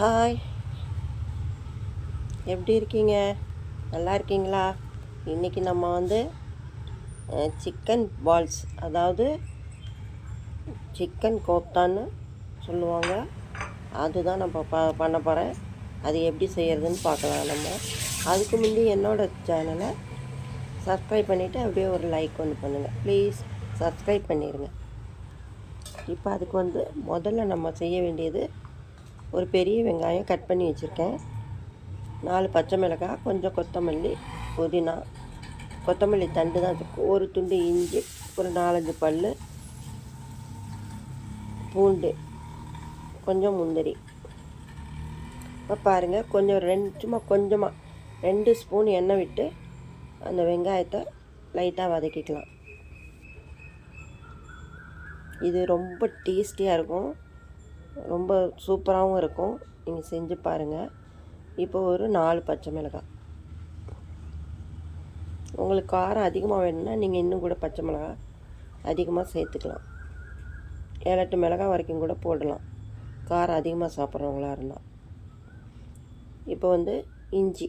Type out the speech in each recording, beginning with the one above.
Hi எப்படி இருக்கீங்க? நல்லா இருக்கீங்களா? இன்றைக்கி நம்ம வந்து சிக்கன் பால்ஸ் அதாவது சிக்கன் கோப்தான்னு சொல்லுவாங்க. அதுதான் நம்ம ப பண்ண போகிறேன் அது எப்படி செய்கிறதுன்னு பார்க்கலாம் நம்ம. அதுக்கு முந்தி என்னோடய சேனலை சப்ஸ்கிரைப் பண்ணிவிட்டு அப்படியே ஒரு லைக் ஒன்று பண்ணுங்கள் ப்ளீஸ் சப்ஸ்கிரைப் பண்ணிடுங்க இப்போ அதுக்கு வந்து முதல்ல நம்ம செய்ய வேண்டியது ஒரு பெரிய வெங்காயம் கட் பண்ணி வச்சுருக்கேன். நாலு பச்சை மிளகாய் கொஞ்சம் கொத்தமல்லி புதினா. கொத்தமல்லி தண்டு தான் ஒரு துண்டு இஞ்சி ஒரு நாலஞ்சு பல் பூண்டு கொஞ்சம் முந்திரி. இப்போ பாருங்கள் கொஞ்சம் ரெண்டு சும்மா கொஞ்சமாக ரெண்டு ஸ்பூன் எண்ணெய் விட்டு அந்த வெங்காயத்தை லைட்டாக வதக்கிக்கலாம். இது ரொம்ப டேஸ்டியாக இருக்கும். ரொம்ப சூப்பராகவும் இருக்கும். நீங்கள் செஞ்சு பாருங்கள் இப்போ ஒரு நாலு பச்சை மிளகாய். உங்களுக்கு காரம் அதிகமாக வேணும்னா நீங்கள் இன்னும் கூட பச்சை மிளகாய் அதிகமாக சேர்த்துக்கலாம். ஏழு எட்டு மிளகாய் வரைக்கும் கூட போடலாம். காரம் அதிகமாக சாப்பிட்றவங்களா இருந்தால் இப்போ வந்து இஞ்சி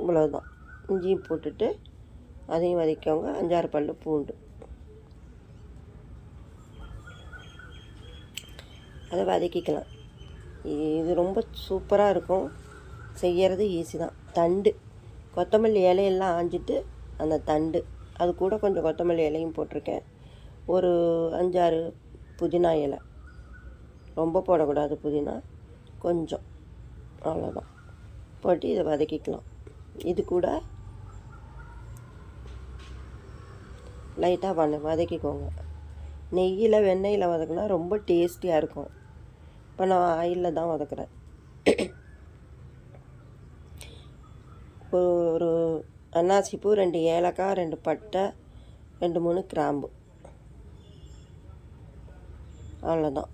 இவ்வளோதான் இஞ்சியும் போட்டுட்டு அதையும் வதக்கவங்க அஞ்சாறு பல்லு பூண்டு. அதை வதக்கிக்கலாம். இது ரொம்ப சூப்பராக இருக்கும். செய்கிறது ஈஸி தான். தண்டு. கொத்தமல்லி இலையெல்லாம் ஆஞ்சிட்டு அந்த தண்டு. அது கூட கொஞ்சம் கொத்தமல்லி இலையும் போட்டிருக்கேன். ஒரு அஞ்சாறு புதினா இலை. ரொம்ப போடக்கூடாது புதினா. கொஞ்சம். அவ்வளோதான் போட்டு இதை வதக்கிக்கலாம். இது கூட லைட்டாக வண வதக்கிக்கோங்க. நெய்யில் வெண்ணெயில் வதக்குனா ரொம்ப டேஸ்டியாக இருக்கும். இப்போ நான் ஆயிலில் தான் வதக்குறேன் ஒரு அன்னாசிப்பூ ரெண்டு ஏலக்காய் ரெண்டு பட்டை ரெண்டு மூணு கிராம்பு. அவ்வளோதான்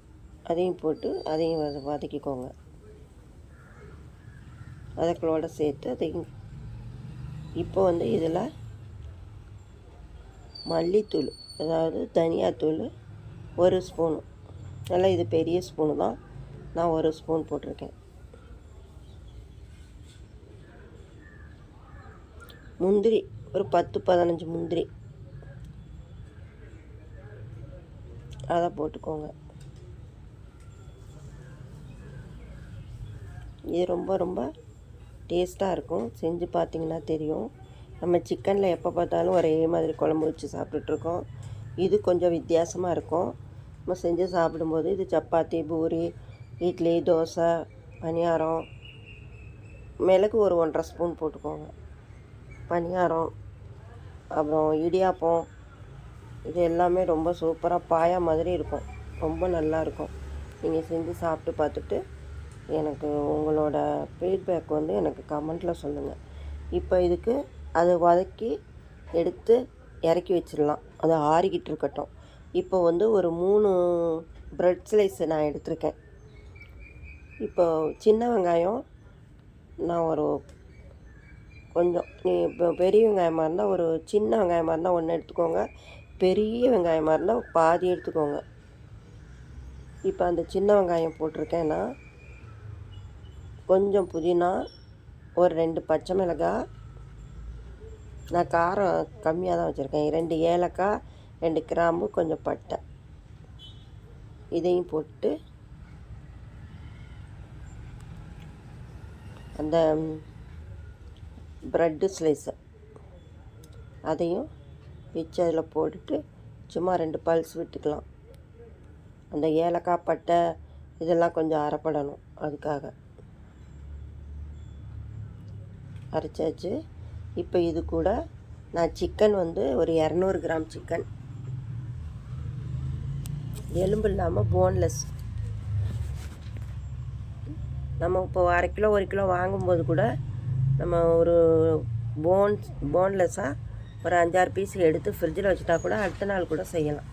அதையும் போட்டு அதையும் வத வதக்கிக்கோங்க. வதக்களோடு சேர்த்து அதையும் இப்போ வந்து இதில் மல்லித்தூள் அதாவது தனியாத்தூள் ஒரு ஸ்பூனு. நல்லா இது பெரிய ஸ்பூனு தான். நான் ஒரு ஸ்பூன் போட்டிருக்கேன். முந்திரி ஒரு பத்து பதினஞ்சு முந்திரி. அதை போட்டுக்கோங்க. இது ரொம்ப ரொம்ப டேஸ்ட்டாக இருக்கும். செஞ்சு பார்த்தீங்கன்னா தெரியும். நம்ம சிக்கனில் எப்போ பார்த்தாலும் ஒரே மாதிரி குழம்பு வச்சு சாப்பிட்டுட்ருக்கோம். இது கொஞ்சம் வித்தியாசமாக இருக்கும். நம்ம செஞ்சு சாப்பிடும்போது இது சப்பாத்தி பூரி இட்லி தோசை பணியாரம். மிளகு ஒரு ஒன்றரை ஸ்பூன் போட்டுக்கோங்க. பணியாரம் அப்புறம் இடியாப்பம். இது எல்லாமே ரொம்ப சூப்பராக பாயா மாதிரி இருக்கும். ரொம்ப நல்லா இருக்கும். நீங்கள் செஞ்சு சாப்பிட்டு பார்த்துட்டு எனக்கு உங்களோட ஃபீட்பேக் வந்து எனக்கு கமெண்ட்டில் சொல்லுங்கள் இப்போ இதுக்கு அதை வதக்கி எடுத்து இறக்கி வச்சிடலாம். அது ஆறிக்கிட்டு இருக்கட்டும். இப்போ வந்து ஒரு மூணு ப்ரெட் ஸ்லைஸ் நான் எடுத்திருக்கேன். இப்போ சின்ன வெங்காயம் நான் ஒரு கொஞ்சம் நீ இப்போ பெரிய வெங்காயமாக இருந்தால் ஒரு சின்ன வெங்காயமாக இருந்தால் ஒன்று எடுத்துக்கோங்க. பெரிய வெங்காயமாக இருந்தால் பாதி எடுத்துக்கோங்க. இப்போ அந்த சின்ன வெங்காயம் போட்டிருக்கேன்னா கொஞ்சம் புதினா ஒரு ரெண்டு பச்சை மிளகாய் நான் காரம் கம்மியாக தான் வச்சுருக்கேன். ரெண்டு ஏலக்காய் ரெண்டு கிராம்பு கொஞ்சம் பட்டை. இதையும் போட்டு அந்த ப்ரெட்டு ஸ்லைஸை அதையும் பிச்சு அதில் போட்டுட்டு சும்மா ரெண்டு பல்ஸ் விட்டுக்கலாம். அந்த ஏலக்காய் பட்டை இதெல்லாம் கொஞ்சம் அரைப்படணும் அதுக்காக. அரைச்சாச்சு. இப்போ இது கூட நான் சிக்கன் வந்து ஒரு இரநூறு கிராம் சிக்கன் எலும்பு இல்லாமல் போன்லெஸ் நம்ம இப்போ அரை கிலோ ஒரு கிலோ வாங்கும்போது கூட நம்ம ஒரு போன்ஸ் போன்லெஸ்ஸாக ஒரு அஞ்சாறு பீஸ் எடுத்து ஃப்ரிட்ஜில் வச்சுட்டா கூட அடுத்த நாள் கூட செய்யலாம்.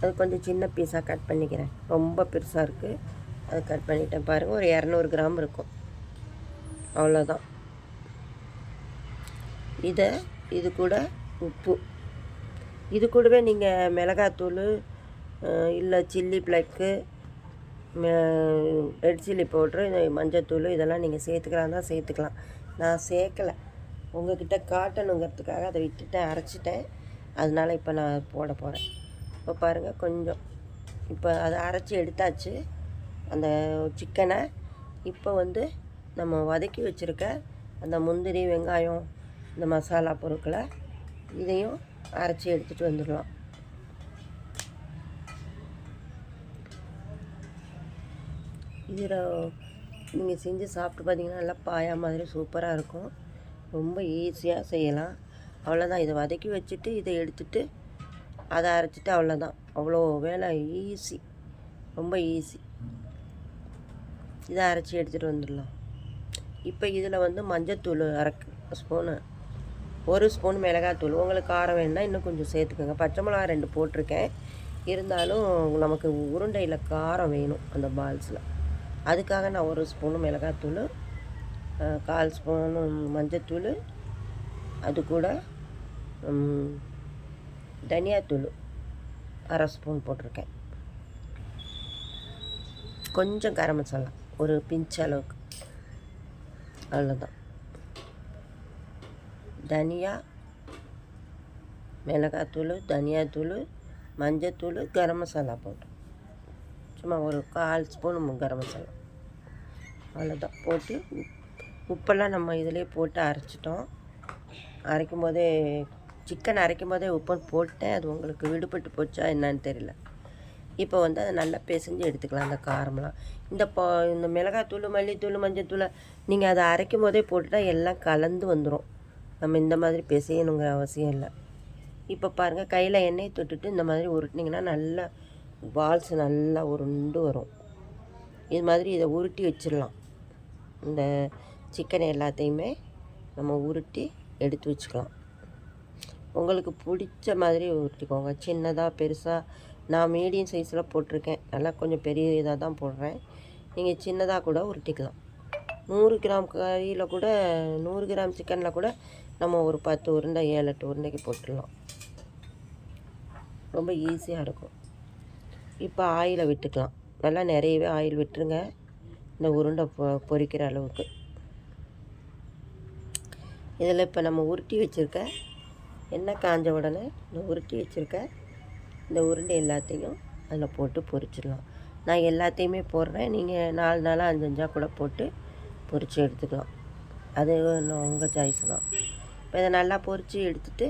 அது கொஞ்சம் சின்ன பீஸாக கட் பண்ணிக்கிறேன். ரொம்ப பெருசாக இருக்குது அது கட் பண்ணிட்டேன். பாருங்கள் ஒரு இரநூறு கிராம் இருக்கும். அவ்வளோதான் இதை இது கூட உப்பு. இது கூடவே நீங்கள் மிளகாத்தூள் இல்லை chilli flake red chilli powder இந்த மஞ்சத்தூள் இதெல்லாம் நீங்கள் சேர்த்துக்கலாம் தான் சேர்த்துக்கலாம். நான் சேர்க்கலை. உங்ககிட்ட காட்டணுங்கிறதுக்காக அதை விட்டுட்டேன் அரைச்சிட்டேன். அதனால் இப்போ நான் போட போகிறேன் இப்போ பாருங்கள் கொஞ்சம். இப்போ அதை அரைச்சி எடுத்தாச்சு. அந்த சிக்கனை இப்போ வந்து நம்ம வதக்கி வச்சுருக்க அந்த முந்திரி வெங்காயம் இந்த மசாலா பொருட்களை இதையும் அரைச்சி எடுத்துகிட்டு வந்துடலாம். இதில் நீங்கள் செஞ்சு சாப்பிட்டு பார்த்தீங்கன்னா நல்லா பாயா மாதிரி சூப்பராக இருக்கும். ரொம்ப ஈஸியாக செய்யலாம். அவ்வளோதான் இதை வதக்கி வச்சுட்டு இதை எடுத்துட்டு அதை அரைச்சிட்டு அவ்வளோதான் அவ்வளோ வேலை ஈஸி. ரொம்ப ஈஸி. இதை அரைச்சி எடுத்துகிட்டு வந்துடலாம். இப்போ இதில் வந்து மஞ்சத்தூள் அரை ஸ்பூனு ஒரு ஸ்பூன் மிளகாத்தூள். உங்களுக்கு காரம் வேணுன்னா இன்னும் கொஞ்சம் சேர்த்துக்கோங்க. பச்சை மிளகா ரெண்டு போட்டிருக்கேன். இருந்தாலும் நமக்கு உருண்டையில் காரம் வேணும் அந்த பால்ஸில் அதுக்காக நான் ஒரு ஸ்பூனு மிளகாத்தூள் கால் ஸ்பூனு மஞ்சத்தூள் அது கூட தனியாத்தூள் அரை ஸ்பூன் போட்டிருக்கேன். கொஞ்சம் கரம் மசாலா ஒரு பிஞ்ச் அளவுக்கு. அவ்வளோதான் தனியா மிளகாத்தூள் தனியாத்தூள் மஞ்சத்தூள் கரம் மசாலா போட்டோம் சும்மா ஒரு கால் ஸ்பூன் கரம் மசாலா. அவ்வளோதான் போட்டு உப்- உப்பெல்லாம் நம்ம இதிலே போட்டு அரைச்சிட்டோம். அரைக்கும் போதே சிக்கன் அரைக்கும் போதே உப்புன்னு போட்டேன். அது உங்களுக்கு விடுபட்டு போச்சா என்னன்னு தெரியல. இப்போ வந்து அதை நல்லா பிசைஞ்சு எடுத்துக்கலாம் அந்த காரம்லாம். இந்த பா இந்த மிளகாத்தூள் மல்லித்தூள் மஞ்சத்தூள் நீங்கள் அதை அரைக்கும் போதே போட்டுட்டால் எல்லாம் கலந்து வந்துடும் நம்ம இந்த மாதிரி பிசையணுங்கிற அவசியம் இல்லை. இப்போ பாருங்கள் கையில் எண்ணெய் தொட்டுட்டு இந்த மாதிரி உருட்டினீங்கன்னா நல்லா பால்ஸ் நல்லா உருண்டு வரும். இது மாதிரி இதை உருட்டி வச்சிடலாம். இந்த சிக்கனை எல்லாத்தையுமே நம்ம உருட்டி எடுத்து வச்சுக்கலாம். உங்களுக்கு பிடிச்ச மாதிரி உருட்டிக்கோங்க. சின்னதாக பெருசாக நான் மீடியம் சைஸில் போட்டிருக்கேன். நல்லா கொஞ்சம் பெரிய இதாக தான் போடுறேன். நீங்கள் சின்னதாக கூட உருட்டிக்கலாம். நூறு கிராம் கறியில் கூட நூறு கிராம் சிக்கனில் கூட நம்ம ஒரு பத்து உருண்டை ஏழு எட்டு உருண்டைக்கு போட்டுடலாம். ரொம்ப ஈஸியாக இருக்கும். இப்போ ஆயிலை விட்டுக்கலாம். நல்லா நிறையவே ஆயில் விட்டுருங்க. இந்த உருண்டை பொ பொறிக்கிற அளவுக்கு. இதில் இப்போ நம்ம உருட்டி வச்சுருக்க எண்ணெய் காஞ்ச உடனே இந்த உருட்டி வச்சுருக்க இந்த உருண்டை எல்லாத்தையும் அதில் போட்டு பொரிச்சிடலாம். நான் எல்லாத்தையுமே போடுறேன். நீங்கள் நாலு நாளாக அஞ்சு அஞ்சாக கூட போட்டு பொரித்து எடுத்துக்கலாம். அது உங்கள் சாய்ஸ் தான். இப்போ இதை நல்லா பொரித்து எடுத்துட்டு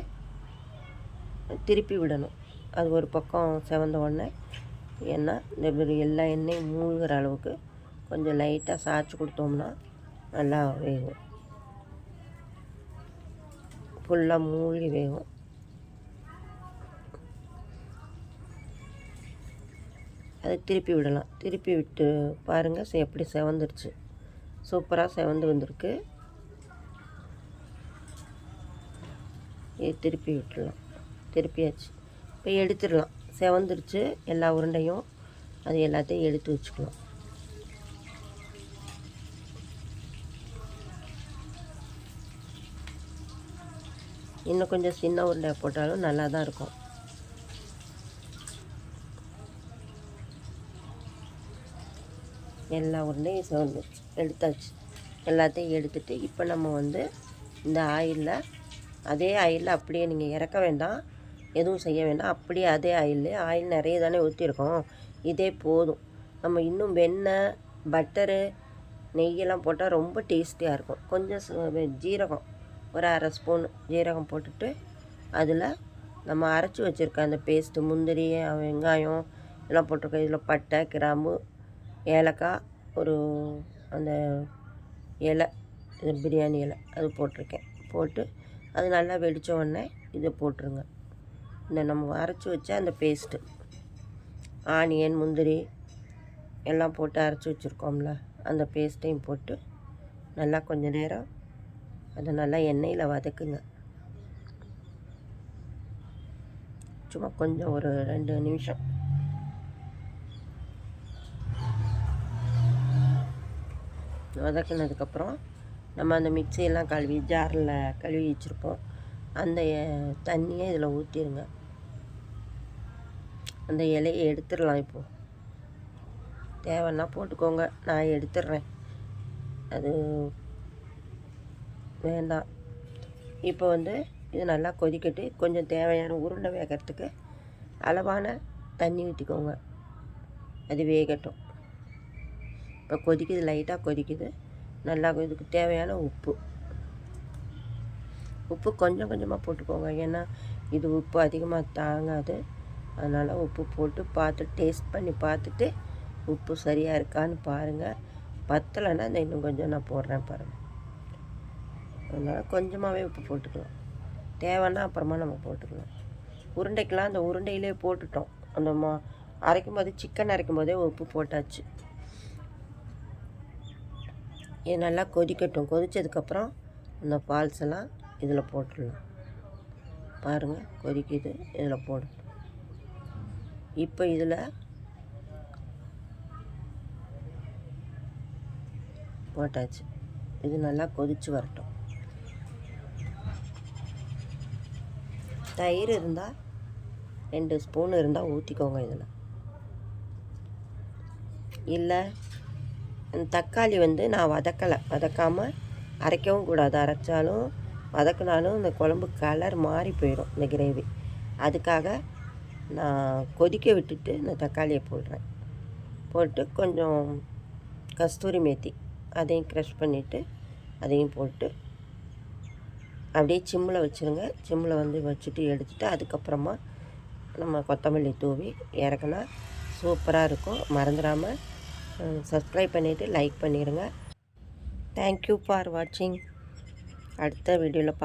திருப்பி விடணும். அது ஒரு பக்கம் செவந்த உடனே ஏன்னா இந்த மாதிரி எல்லா எண்ணெயும் மூழ்கிற அளவுக்கு கொஞ்சம் லைட்டாக சாய்ச்சி கொடுத்தோம்னா நல்லா வேகும். ஃபுல்லாக மூழ்கி வேகும். அதை திருப்பி விடலாம். திருப்பி விட்டு பாருங்கள் எப்படி செவந்துருச்சு. சூப்பராக செவந்து வந்திருக்கு. இது திருப்பி விட்டுடலாம். திருப்பியாச்சு. இப்போ எடுத்துடலாம். செவந்துருச்சு. எல்லா உருண்டையும் அது எல்லாத்தையும் எடுத்து வச்சுக்கலாம். இன்னும் கொஞ்சம் சின்ன உருண்டை போட்டாலும் நல்லா தான் இருக்கும். எல்லா உருண்டையும் சிவந்துருச்சு எடுத்தாச்சு. எல்லாத்தையும் எடுத்துட்டு இப்போ நம்ம வந்து இந்த ஆயிலில் அதே ஆயிலில் அப்படியே நீங்கள் இறக்க வேண்டாம். எதுவும் செய்ய வேண்டாம். அப்படியே அதே ஆயில் ஆயில் நிறைய தானே ஊற்றிருக்கோம் இதே போதும். நம்ம இன்னும் வெண்ணெய் பட்டரு நெய்யெல்லாம் போட்டால் ரொம்ப டேஸ்டியாக இருக்கும். கொஞ்சம் சு- ஜீரகம். ஒரு அரை ஸ்பூன் ஜீரகம் போட்டுட்டு அதில் நம்ம அரைச்சி வச்சுருக்க அந்த பேஸ்ட்டு முந்திரி வெங்காயம் எல்லாம் போட்டிருக்கோம். இதில் பட்டை கிராம்பு ஏலக்காய் ஒரு அந்த இலை இது பிரியாணி இலை அது போட்டிருக்கேன். போட்டு அது நல்லா வெடித்த உடனே இதை போட்டுருங்க. இந்த நம்ம அரைச்சி வச்ச அந்த பேஸ்ட்டு ஆனியன் முந்திரி எல்லாம் போட்டு அரைச்சி வச்சுருக்கோம்ல அந்த பேஸ்ட்டையும் போட்டு நல்லா கொஞ்சம் நேரம் அதை நல்லா எண்ணெயில் வதக்குங்க. சும்மா கொஞ்சம் ஒரு ரெண்டு நிமிஷம். வதக்குனதுக்கப்புறம் நம்ம அந்த மிக்சியெல்லாம் கழுவி ஜாரில் கழுவி வச்சுருப்போம். அந்த தண்ணியை இதில் ஊற்றிடுங்க அந்த இலையை எடுத்துடலாம் இப்போது தேவைன்னா போட்டுக்கோங்க. நான் எடுத்துடுறேன். அது வேண்டாம். இப்போ வந்து இது நல்லா கொதிக்கட்டு. கொஞ்சம் தேவையான உருண்டை வேகிறதுக்கு அளவான தண்ணி ஊற்றிக்கோங்க அது வேகட்டும். இப்போ கொதிக்குது லைட்டாக கொதிக்குது. நல்லா இதுக்கு தேவையான உப்பு. உப்பு கொஞ்சம் கொஞ்சமாக போட்டுக்கோங்க. ஏன்னா இது உப்பு அதிகமாக தாங்காது. அதனால் உப்பு போட்டு பார்த்து டேஸ்ட் பண்ணி பார்த்துட்டு உப்பு சரியாக இருக்கான்னு பாருங்கள் பத்தலைன்னா இந்த இன்னும் கொஞ்சம் நான் போடுறேன் பாருங்கள் அதனால் கொஞ்சமாகவே உப்பு போட்டுக்கலாம். தேவைன்னா அப்புறமா நம்ம போட்டுக்கலாம். உருண்டைக்கெலாம் அந்த உருண்டையிலே போட்டுட்டோம். அந்த மா அரைக்கும் போது சிக்கன் அரைக்கும் போதே உப்பு போட்டாச்சு. இது நல்லா கொதிக்கட்டும். கொதித்ததுக்கப்புறம் அந்த பால்ஸ் எல்லாம் இதில் போட்டுடலாம். பாருங்கள் கொதிக்குது இதில் போடும் இப்போ இதில் போட்டாச்சு. இது நல்லா கொதித்து வரட்டும். தயிர் இருந்தால் ரெண்டு ஸ்பூன் இருந்தால் ஊற்றிக்கோங்க இதில். இல்லை அந்த தக்காளி வந்து நான் வதக்கலை. வதக்காமல் அரைக்கவும் கூடாது. அரைச்சாலும் வதக்கினாலும் இந்த குழம்பு கலர் மாறி போயிடும் இந்த கிரேவி அதுக்காக நான் கொதிக்க விட்டுட்டு இந்த தக்காளியை போடுறேன். போட்டு கொஞ்சம் கஸ்தூரி மேத்தி அதையும் க்ரஷ் பண்ணிவிட்டு அதையும் போட்டு அப்படியே சிம்மில் வச்சுருங்க. சிம்மில் வந்து வச்சுட்டு எடுத்துட்டு அதுக்கப்புறமா நம்ம கொத்தமல்லி தூவி இறக்குனா சூப்பராக இருக்கும். மறந்துடாமல் சப்ஸ்கிரைப் பண்ணிவிட்டு லைக் பண்ணிடுங்க தேங்க்யூ ஃபார் வாட்சிங் அடுத்த வீடியோவில் பா